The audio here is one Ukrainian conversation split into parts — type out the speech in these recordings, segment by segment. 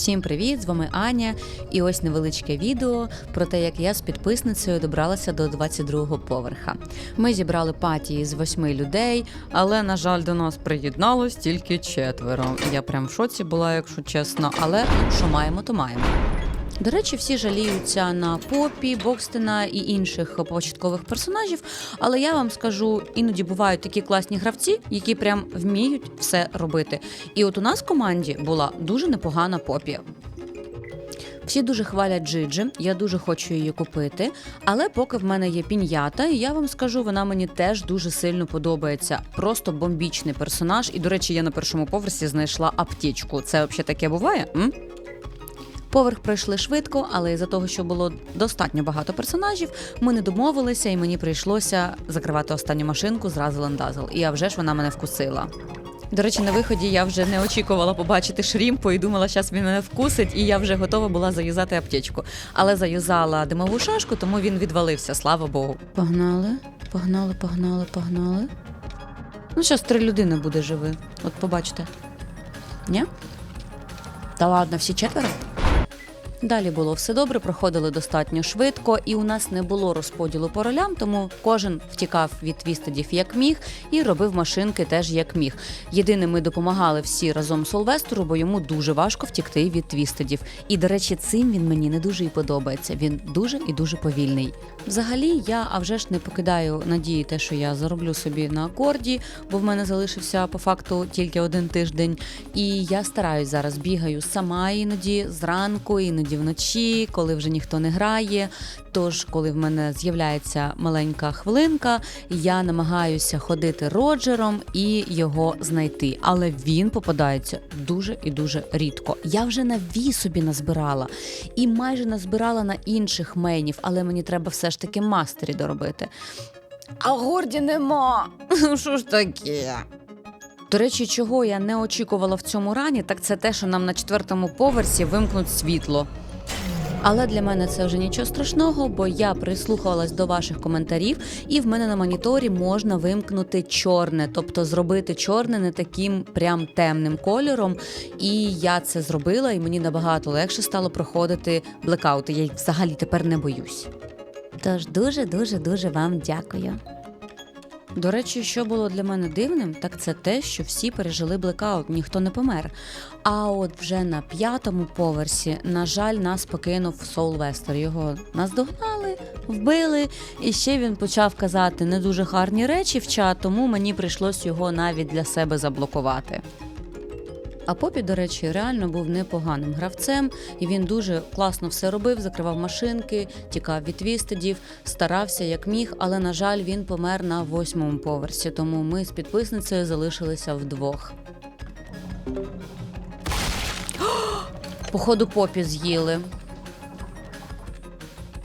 Всім привіт! З вами Аня. І ось невеличке відео про те, як я з підписницею добралася до 22-го поверха. Ми зібрали патії з восьми людей, але, на жаль, до нас приєдналось тільки четверо. Я прям в шоці була, якщо чесно. Але що маємо, то маємо. До речі, всі жаліються на попі, Бокстена і інших початкових персонажів. Але я вам скажу, іноді бувають такі класні гравці, які прям вміють все робити. І от у нас в команді була дуже непогана попі. Всі дуже хвалять Джиджи, я дуже хочу її купити. Але поки в мене є пін'ята, і я вам скажу, вона мені теж дуже сильно подобається. Просто бомбічний персонаж. І, до речі, я на першому поверсі знайшла аптечку. Це взагалі таке буває? М? Поверх пройшли швидко, але із-за того, що було достатньо багато персонажів, ми не домовилися, і мені прийшлося закривати останню машинку з Razzle І а вже ж вона мене вкусила. До речі, на виході я вже не очікувала побачити шрімпу і думала, що він мене вкусить, і я вже готова була заюзати аптечку. Але заюзала димову шашку, тому він відвалився, слава Богу. Погнали, погнали, погнали, погнали. Ну, зараз три людини буде живи. От побачите. Ні? Та ладно, всі четверо? Далі було все добре, проходили достатньо швидко, і у нас не було розподілу по ролям, тому кожен втікав від твістедів як міг і робив машинки теж як міг. Єдине, ми допомагали всі разом Солвестеру, бо йому дуже важко втікти від твістедів. І, до речі, цим він мені не дуже і подобається. Він дуже і дуже повільний. Взагалі, я а вже ж не покидаю надії, те, що я зароблю собі на акорді, бо в мене залишився по факту тільки один тиждень. І я стараюсь зараз бігаю сама іноді зранку, іноді вночі, коли вже ніхто не грає. Тож, коли в мене з'являється маленька хвилинка, я намагаюся ходити роджером і його знайти. Але він попадається дуже і дуже рідко. Я вже на ві собі назбирала і майже назбирала на інших мейнів, але мені треба все ж таки мастері доробити. А горді нема. Що ж таке? До речі, чого я не очікувала в цьому рані, так це те, що нам на четвертому поверсі вимкнуть світло. Але для мене це вже нічого страшного, бо я прислухалась до ваших коментарів, і в мене на моніторі можна вимкнути чорне, тобто зробити чорне не таким прям темним кольором. І я це зробила, і мені набагато легше стало проходити блекаути. Я взагалі тепер не боюсь. Тож дуже дуже дуже вам дякую. До речі, що було для мене дивним, так це те, що всі пережили блекаут, ніхто не помер. А от вже на п'ятому поверсі, на жаль, нас покинув Соул Вестер. Його наздогнали, вбили, і ще він почав казати не дуже гарні речі в чат, тому мені прийшлось його навіть для себе заблокувати. А Попі, до речі, реально був непоганим гравцем, і він дуже класно все робив, закривав машинки, тікав від вістидів, старався як міг, але, на жаль, він помер на восьмому поверсі, тому ми з підписницею залишилися вдвох. Походу, попі з'їли.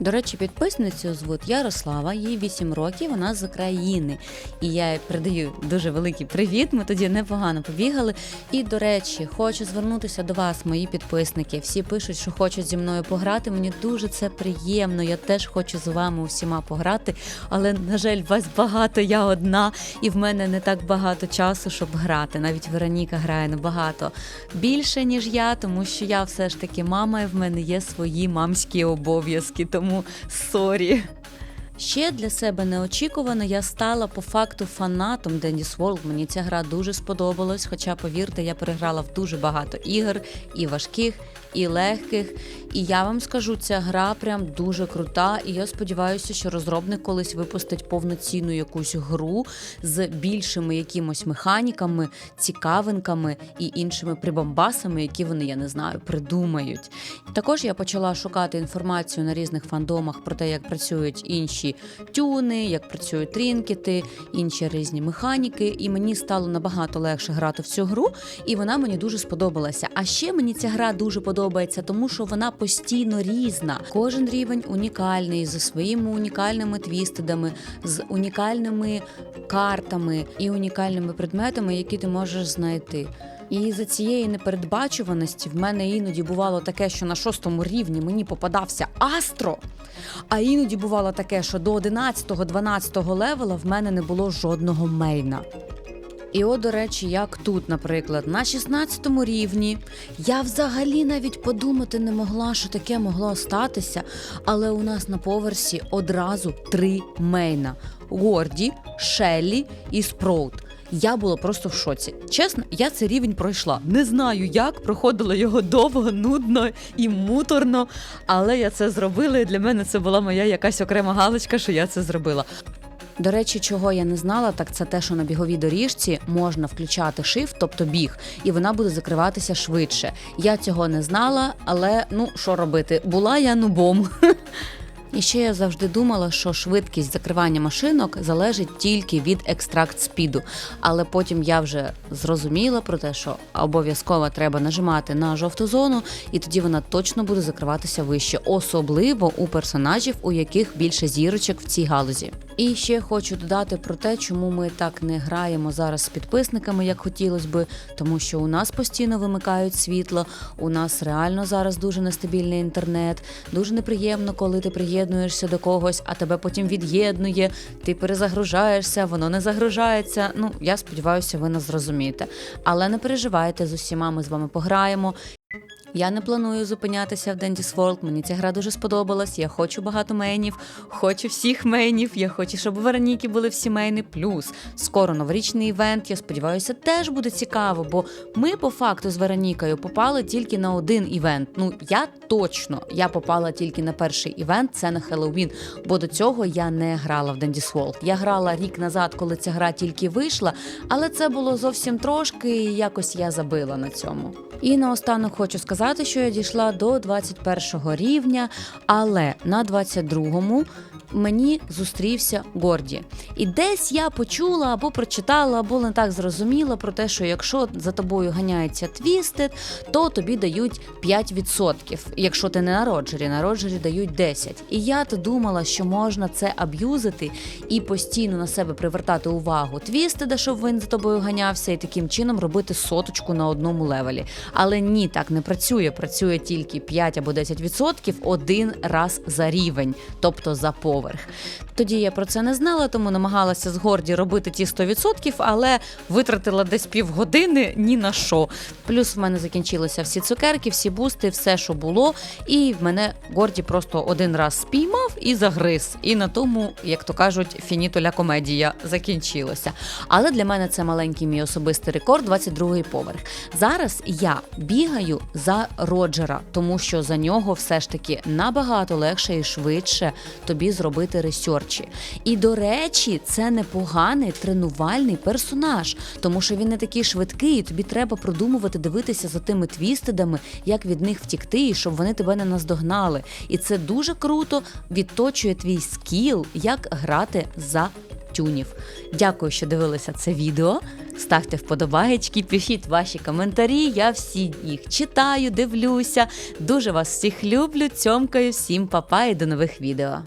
До речі, підписницю звуть Ярослава, їй 8 років, вона з України. І я передаю дуже великий привіт. Ми тоді непогано побігали. І, до речі, хочу звернутися до вас, мої підписники. Всі пишуть, що хочуть зі мною пограти. Мені дуже це приємно. Я теж хочу з вами усіма пограти. Але, на жаль, вас багато, я одна, і в мене не так багато часу, щоб грати. Навіть Вероніка грає набагато більше, ніж я, тому що я все ж таки мама, і в мене є свої мамські обов'язки. Тому como Sori. Ще для себе неочікувано я стала по факту фанатом Dennis World. Мені ця гра дуже сподобалась. Хоча, повірте, я переграла в дуже багато ігор, і важких, і легких. І я вам скажу, ця гра прям дуже крута. І я сподіваюся, що розробник колись випустить повноцінну якусь гру з більшими якимось механіками, цікавинками і іншими прибамбасами, які вони, я не знаю, придумають. Також я почала шукати інформацію на різних фандомах про те, як працюють інші тюни, як працюють трінкети, інші різні механіки. І мені стало набагато легше грати в цю гру, і вона мені дуже сподобалася. А ще мені ця гра дуже подобається, тому що вона постійно різна. Кожен рівень унікальний зі своїми унікальними твістедами, з унікальними картами і унікальними предметами, які ти можеш знайти. І за цієї непередбачуваності в мене іноді бувало таке, що на шостому рівні мені попадався астро. А іноді бувало таке, що до 11-12 левела в мене не було жодного мейна. І от, до речі, як тут, наприклад, на 16 рівні я взагалі навіть подумати не могла, що таке могло статися. Але у нас на поверсі одразу три мейна: Горді, Шеллі і Спроут. Я була просто в шоці. Чесно, я цей рівень пройшла. Не знаю, як проходила його довго, нудно і муторно, але я це зробила, і для мене це була моя якась окрема галочка, що я це зробила. До речі, чого я не знала, так це те, що на біговій доріжці можна включати shift, тобто біг, і вона буде закриватися швидше. Я цього не знала, але ну що робити? Була я нубом. І ще я завжди думала, що швидкість закривання машинок залежить тільки від екстракт спіду. Але потім я вже зрозуміла про те, що обов'язково треба нажимати на жовту зону, і тоді вона точно буде закриватися вище, особливо у персонажів, у яких більше зірочок в цій галузі. І ще хочу додати про те, чому ми так не граємо зараз з підписниками, як хотілося би, тому що у нас постійно вимикають світло, у нас реально зараз дуже нестабільний інтернет, дуже неприємно, коли ти приєднуєшся до когось, а тебе потім від'єднує, ти перезагружаєшся, воно не загружається. Ну, я сподіваюся, ви нас зрозумієте. Але не переживайте з усіма, ми з вами пограємо. Я не планую зупинятися в Dandy's World, Мені ця гра дуже сподобалась. Я хочу багато мейнів, хочу всіх мейнів. Я хочу, щоб Вероніки були всі мейни. Плюс скоро новорічний івент. Я сподіваюся, теж буде цікаво, бо ми по факту з Веронікою попали тільки на один івент. Ну я точно я попала тільки на перший івент. Це на Хеллоуін, бо до цього я не грала в Dandy's World. Я грала рік назад, коли ця гра тільки вийшла, але це було зовсім трошки, і якось я забила на цьому. І наостанок хочу сказати, що я дійшла до 21 рівня, але на 22-му мені зустрівся Горді. І десь я почула або прочитала, або не так зрозуміла про те, що якщо за тобою ганяється твістед, то тобі дають 5%. Якщо ти не на роджері, на роджері дають 10%. І я то думала, що можна це аб'юзити і постійно на себе привертати увагу твістеда, щоб він за тобою ганявся, і таким чином робити соточку на одному левелі. Але ні, так не працює. Працює тільки 5 або 10% один раз за рівень, тобто за поверх. Тоді я про це не знала, тому намагалася з горді робити ті 100%, але витратила десь півгодини ні на що. Плюс в мене закінчилися всі цукерки, всі бусти, все, що було. І в мене горді просто один раз спіймав і загриз. І на тому, як то кажуть, фінітоля комедія закінчилася. Але для мене це маленький мій особистий рекорд, 22-й поверх. Зараз я бігаю за Роджера, тому що за нього все ж таки набагато легше і швидше тобі зробити ресерчі. І до речі, це непоганий тренувальний персонаж, тому що він не такий швидкий, і тобі треба продумувати, дивитися за тими твістедами, як від них втікти, і щоб вони тебе не наздогнали. І це дуже круто відточує твій скіл, як грати за тюнів. Дякую, що дивилися це відео. Ставте вподобаєчки, пишіть ваші коментарі. Я всі їх читаю, дивлюся. Дуже вас всіх люблю. Цьомкаю, всім па-па і до нових відео.